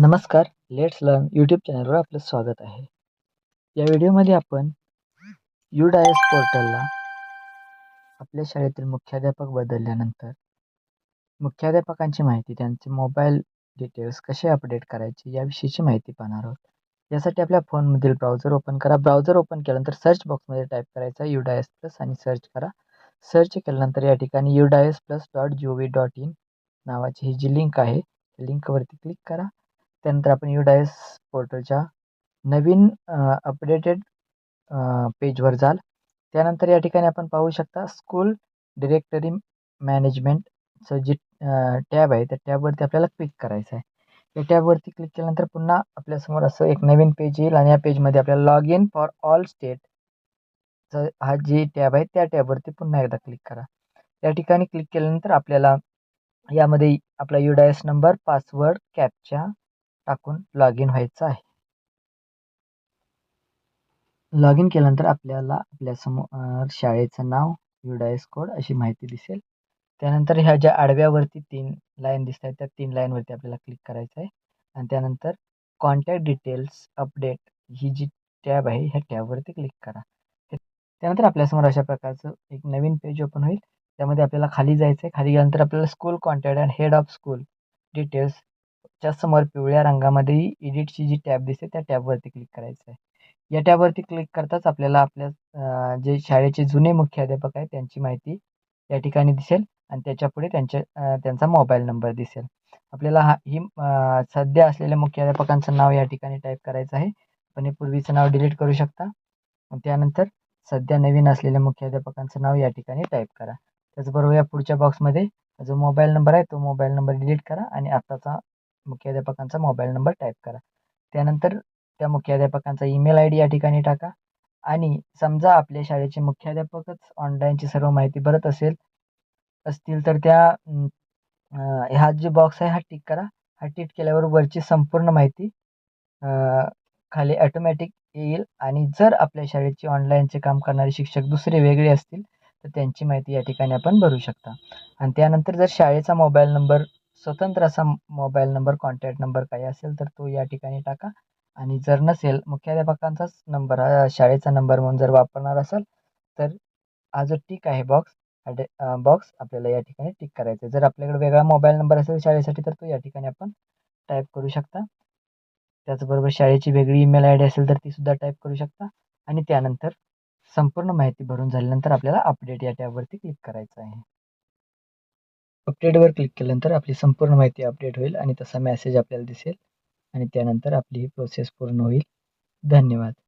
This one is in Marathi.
नमस्कार लेट्स लर्न यूट्यूब चॅनलवर आपलं स्वागत आहे. या व्हिडिओमध्ये आपण यू डायस पोर्टलला आपल्या शाळेतील मुख्याध्यापक बदलल्यानंतर मुख्याध्यापकांची माहिती त्यांचे मोबाईल डिटेल्स कसे अपडेट करायचे याविषयीची माहिती पाहणार आहोत. यासाठी आपल्या फोनमधील ब्राउझर ओपन करा. ब्राउझर ओपन केल्यानंतर सर्च बॉक्समध्ये टाईप करायचा यू डायस प्लस आणि सर्च करा. सर्च केल्यानंतर या ठिकाणी U DISE plus dot G O V dot in नावाची ही जी लिंक आहे लिंकवरती क्लिक करा. त्यानंतर आपण युडायस पोर्टलच्या नवीन अपडेटेड पेजवर जाल. त्यानंतर या ठिकाणी आपण पाहू शकता स्कूल डिरेक्टरी मॅनेजमेंटचं जी टॅब आहे त्या टॅबवरती आपल्याला क्लिक करायचं आहे. या टॅबवरती क्लिक केल्यानंतर पुन्हा आपल्यासमोर असं एक नवीन पेज येईल आणि या पेजमध्ये आपल्याला log in for all state हा जी टॅब आहे त्या टॅबवरती पुन्हा एकदा क्लिक करा. या ठिकाणी क्लिक केल्यानंतर आपल्याला यामध्ये आपला युडायस नंबर पासवर्ड कॅपच्या टाकून लॉग इन व्हायचं आहे. लॉग इन केल्यानंतर आपल्याला आपल्यासमोर शाळेचं नाव युडायस कोड अशी माहिती दिसेल. त्यानंतर ह्या ज्या आडव्यावरती तीन लाईन दिसत आहेत त्या तीन लाईनवरती आपल्याला क्लिक करायचं आहे आणि त्यानंतर कॉन्टॅक्ट डिटेल्स अपडेट ही जी टॅब आहे ह्या टॅबवरती क्लिक करा. त्यानंतर आपल्यासमोर अशा प्रकारचं एक नवीन पेज ओपन होईल. त्यामध्ये आपल्याला खाली जायचं आहे खाली गेल्यानंतर आपल्याला school contact and head of school details च्या समोर पिवळ्या रंगामध्ये एडिटची जी टॅब दिसते त्या टॅबवरती क्लिक करायचं आहे या टॅबवरती क्लिक करताच आपल्याला आपल्या जे शाळेचे जुने मुख्याध्यापक आहेत त्यांची माहिती या ठिकाणी दिसेल आणि त्याच्यापुढे त्यांच्या त्यांचा मोबाईल नंबर दिसेल. आपल्याला हा ही सध्या असलेल्या मुख्याध्यापकांचं नाव या ठिकाणी टाईप करायचं आहे. पण हे पूर्वीचं नाव डिलीट करू शकता. त्यानंतर सध्या नवीन असलेल्या मुख्याध्यापकांचं नाव या ठिकाणी टाईप करा. त्याचबरोबर या पुढच्या बॉक्समध्ये जो मोबाईल नंबर आहे तो मोबाईल नंबर डिलीट करा आणि आत्ताचा मुख्याध्यापकांचा मोबाईल नंबर टाईप करा. त्यानंतर त्या मुख्याध्यापकांचा ईमेल आय डी या ठिकाणी टाका. आणि समजा आपल्या शाळेचे मुख्याध्यापकच ऑनलाईनची सर्व माहिती भरत असेल असतील तर त्या हा जो बॉक्स आहे हा टिक करा. हा टिक केल्यावर वरची संपूर्ण माहिती खाली ॲटोमॅटिक येईल. आणि जर आपल्या शाळेची ऑनलाईनचे काम करणारे शिक्षक दुसरे वेगळे असतील तर त्यांची माहिती या ठिकाणी आपण भरू शकता. आणि त्यानंतर जर शाळेचा मोबाईल नंबर स्वतंत्र असा मोबाईल नंबर कॉन्टॅक्ट नंबर काही असेल तर तो या ठिकाणी टाका. आणि जर नसेल मुख्याध्यापकांचाच नंबर हा शाळेचा नंबर म्हणून जर वापरणार असाल तर हा जो टिक आहे बॉक्स हा बॉक्स आपल्याला या ठिकाणी टिक करायचा आहे. जर आपल्याकडे वेगळा मोबाईल नंबर असेल शाळेसाठी तर तो या ठिकाणी आपण टाईप करू शकता. त्याचबरोबर शाळेची वेगळी ईमेल आय डी असेल तर तीसुद्धा टाईप करू शकता. आणि त्यानंतर संपूर्ण माहिती भरून झाल्यानंतर आपल्याला अपडेट या टॅबवरती क्लिक करायचं आहे. अपडेटवर क्लिक केल्यानंतर आपली संपूर्ण माहिती अपडेट होईल आणि तसा मेसेज आपल्याला दिसेल. आणि त्यानंतर आपली ही प्रोसेस पूर्ण होईल. धन्यवाद.